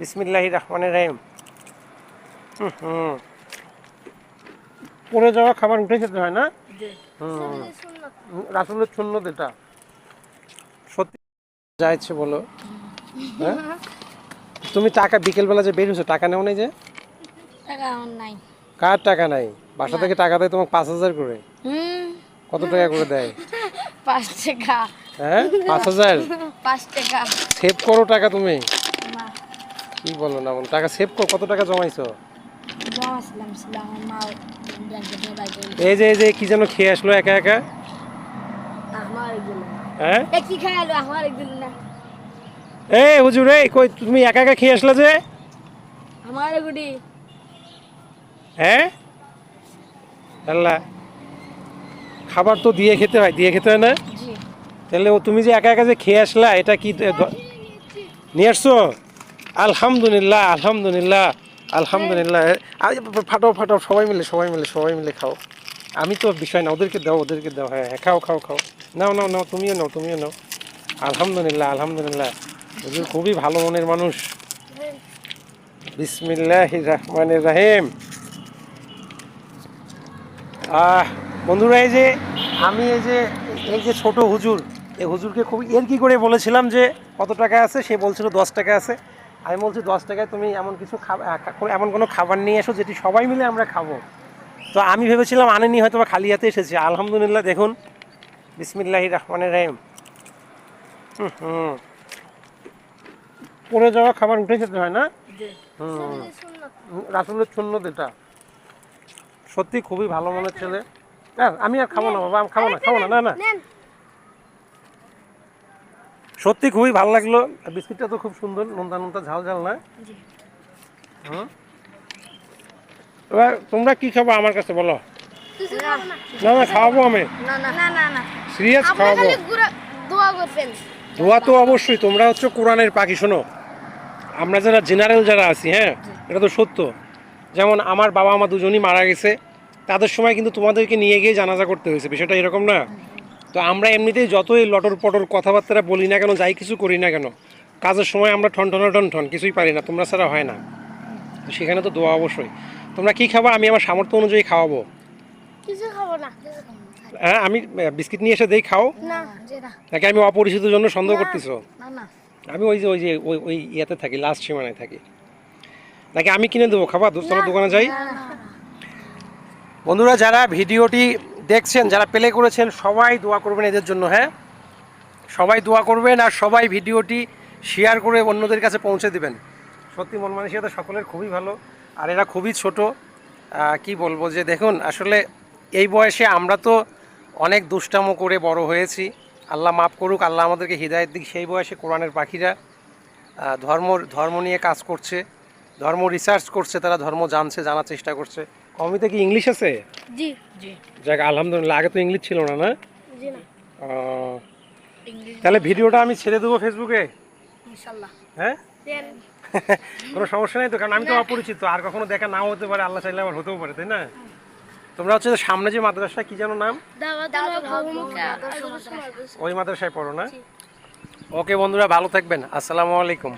বিসমিল্লাহ রহমানের রহিম। হুম পড়ে যাওয়া খাবার উঠে খেতে হয় না? হুম। রাসুলের শূন্য এটা। সত্যি যাইছে বলো। হ্যাঁ? তুমি টাকা বিকেলবেলা যে বেরিয়েছো টাকা নেও নাই যে? নাই। কার টাকা নাই? বাসা থেকে টাকা দেয় তোমাকে পাঁচ হাজার করে? হুম। কত টাকা করে দেয়? পাঁচ টাকা। হ্যাঁ? পাঁচ হাজার? পাঁচ টাকা। সেভ করো টাকা তুমি। কি বলো না বলো? টাকা সেভ করো কত টাকা জমাইছো? এই যে এই যে কি যেন খেয়ে আসলো একা একা? হ্যাঁ? এ কি খাইলো আমার এগুলো না। এই হুজুর এই কই তুমি একা একা খেয়ে আসলে যে? আমার এগুলি হ্যাঁ? আল্লাহ খাবার তো দিয়ে খেতে হয় দিয়ে খেতে হয় না? জি। তাহলে তুমি যে একা একা যে খেয়ে আসলা এটা কি নিয়ে আসছো? আলহামদুলিল্লাহ আলহামদুলিল্লাহ আলহামদুলিল্লাহ। আরে ফাটাও ফাটাও সবাই মিলে সবাই মিলে সবাই মিলে খাও। আমি তো বিষয় না ওদেরকে দাও ওদেরকে দাও হ্যাঁ হ্যাঁ খাও খাও খাও। নাও নাও নাও তুমিও নাও তুমিও নাও। আলহামদুলিল্লাহ আলহামদুলিল্লাহ। হুজুর খুবই ভালো মনের মানুষ। বিসমিল্লাহ রহমানের রাহিম। আহ বন্ধুরা এই যে আমি এই যে এই যে ছোট হুজুর এই হুজুরকে খুব এর কি করে বলেছিলাম যে কত টাকা আছে? সে বলছিল দশ টাকা আছে। আমি বলছি দশ টাকায় তুমি এমন কিছু খাবার এমন কোনো খাবার নিয়ে এসো যেটি সবাই মিলে আমরা খাব। তো আমি ভেবেছিলাম আনেনি হয়তো বা খালি হাতে এসেছি। আলহামদুলিল্লাহ দেখুন। বিসমিল্লাহ রহমানের রাহিম। হুম পড়ে যাওয়া খাবার উঠে খেতে হয় না? হুম। রাসুলের শূন্য এটা। সত্যি খুবই ভালো মনের ছেলে। হ্যাঁ আমি আর খাব না বাবা আমি খাব না খাব না না না। সত্যি খুবই ভালো লাগল। বিস্কিটটা তো খুব সুন্দর নোনতা নোনতা ঝাল ঝাল না? এবার তোমরা কি খাব আমার কাছে বলো? না না। খাওয়াবো আমি। না না। না না না। সিরিয়াস খাওয়াবো। দোয়া তো অবশ্যই তোমরা হচ্ছে কোরআনের পাখি শোনো। আমরা যারা জেনারেল যারা আছি হ্যাঁ এটা তো সত্য। যেমন আমার বাবা মা দুজনই মারা গেছে তাদের সময় কিন্তু তোমাদেরকে নিয়ে গিয়ে জানাজা করতে হয়েছে বিষয়টা এরকম না। তো আমরা এমনিতেই যতই লটর পটর কথাবার্তা বলি না কেন যাই কিছু করি না কেন কাজের সময় আমরা ঠন ঠন ঠন ঠন কিছুই পারি না তোমরা ছাড়া হয় না। সেখানে তো দোয়া অবশ্যই। তোমরা কি খাবা? আমি আমার সামর্থ্য অনুযায়ী খাওয়াবো। কিছু খাব না। হ্যাঁ আমি বিস্কিট নিয়ে এসে দেই খাও। না যে না। নাকি আমি অপরিচিত জন্য সন্দেহ করতেছো? না না। আমি ওই যে ওই যে ওই ওই ইয়েতে থাকি লাস্ট সীমানায় থাকি। নাকি আমি কিনে দেবো? খাবার দোস্তলা দোকানে যাই। বন্ধুরা যারা ভিডিওটি দেখছেন, যারা প্লে করেছেন, সবাই দোয়া করবেন এদের জন্য হ্যাঁ? সবাই দোয়া করবেন আর সবাই ভিডিওটি শেয়ার করে অন্যদের কাছে পৌঁছে দিবেন। সত্যি, মন মানসিকতা সকলের খুবই ভালো, আর এরা খুবই ছোট। কি বলব যে, দেখুন, আসলে এই বয়সে আমরা তো অনেক দুষ্টামো করে বড় হয়েছি। আল্লাহ মাফ করুক, আল্লাহ আমাদেরকে হৃদায়ত দিক। সেই বয়সে কোরআনের পাখিরা ধর্ম ধর্ম নিয়ে কাজ করছে। ধর্ম রিসার্চ করছে তারা ধর্ম জানছে জানার চেষ্টা করছে। কমিতে কি ইংলিশ আছে? জি। জি। যাক আলহামদুলিল্লাহ আগে তো ইংলিশ ছিল না না? জি না। ইংলিশ তাহলে ভিডিওটা আমি ছেড়ে দেবো ফেসবুকে ইনশাআল্লাহ হ্যাঁ? দেন। কোনো সমস্যা নেই তো কারণ আমি তো অপরিচিত আর কখনো দেখা নাও হতে পারে আল্লাহ চাইলে আবার হতেও পারে তাই না? তোমরা হচ্ছে যে সামনে যে মাদ্রাসা কি যেন নাম? দাওয়াত ওই মাদ্রাসায় পড়ো না? ওকে বন্ধুরা ভালো থাকবেন। আসসালামু আলাইকুম।